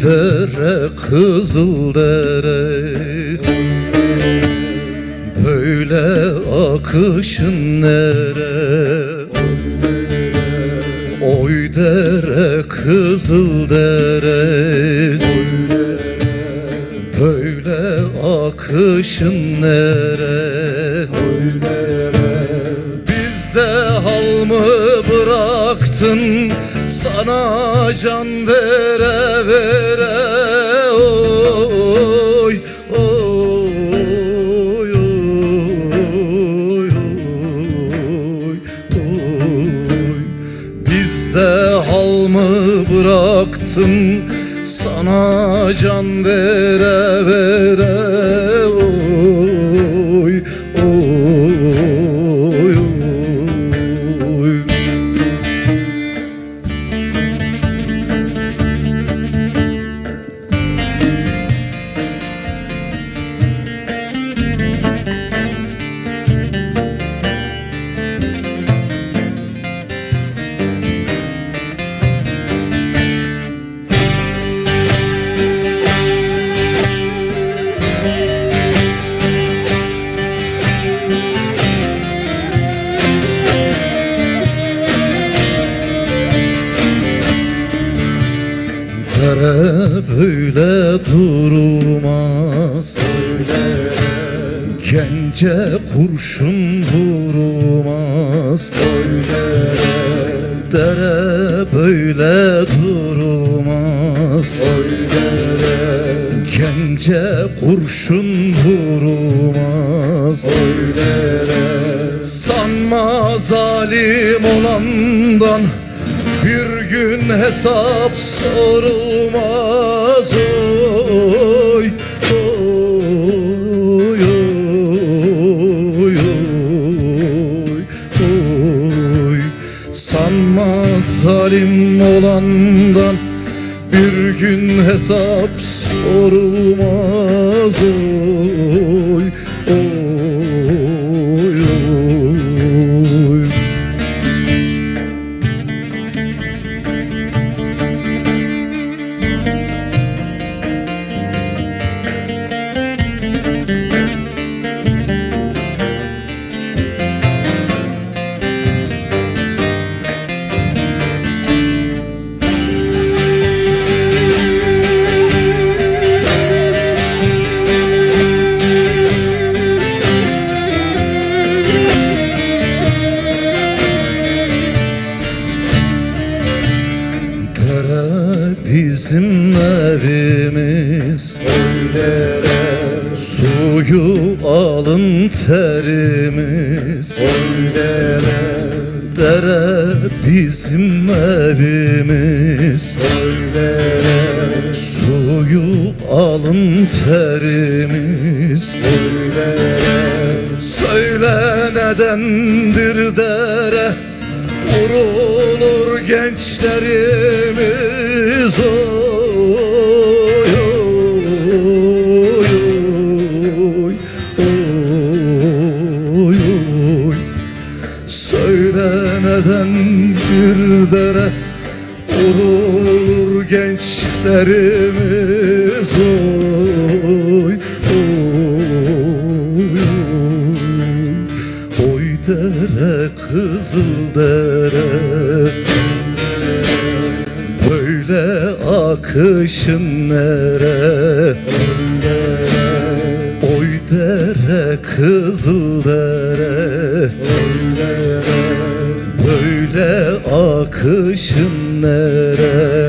dere kızıl dere. Böyle akışın nere? Oy dere kızıl dere. Böyle akışın nere? Bizde hal mı bıraktın sana can vere vere oy oy oy oy oy. Bizde hal mı bıraktın sana can vere vere oy böyle durmaz Gence kurşun vurmaz Dere böyle durmaz Gence kurşun vurmaz Sanma zalim olandan bir gün hesap sorulmaz Sanma zalim olandan. Bir gün hesap sorulmaz oy oy bizim evimiz. Suyu alın terimiz. Dere bizim evimiz. Suyu alın terimiz. Söyle nedendir dere. Vurulur gençlerimiz. oy Söyle nedendir dere Vurulur gençlerimiz. Oy oy oy. Oy dere kızıl dere. Böyle akışın nere? Oy dere kızıl dere. Böyle akışın nere Oy dere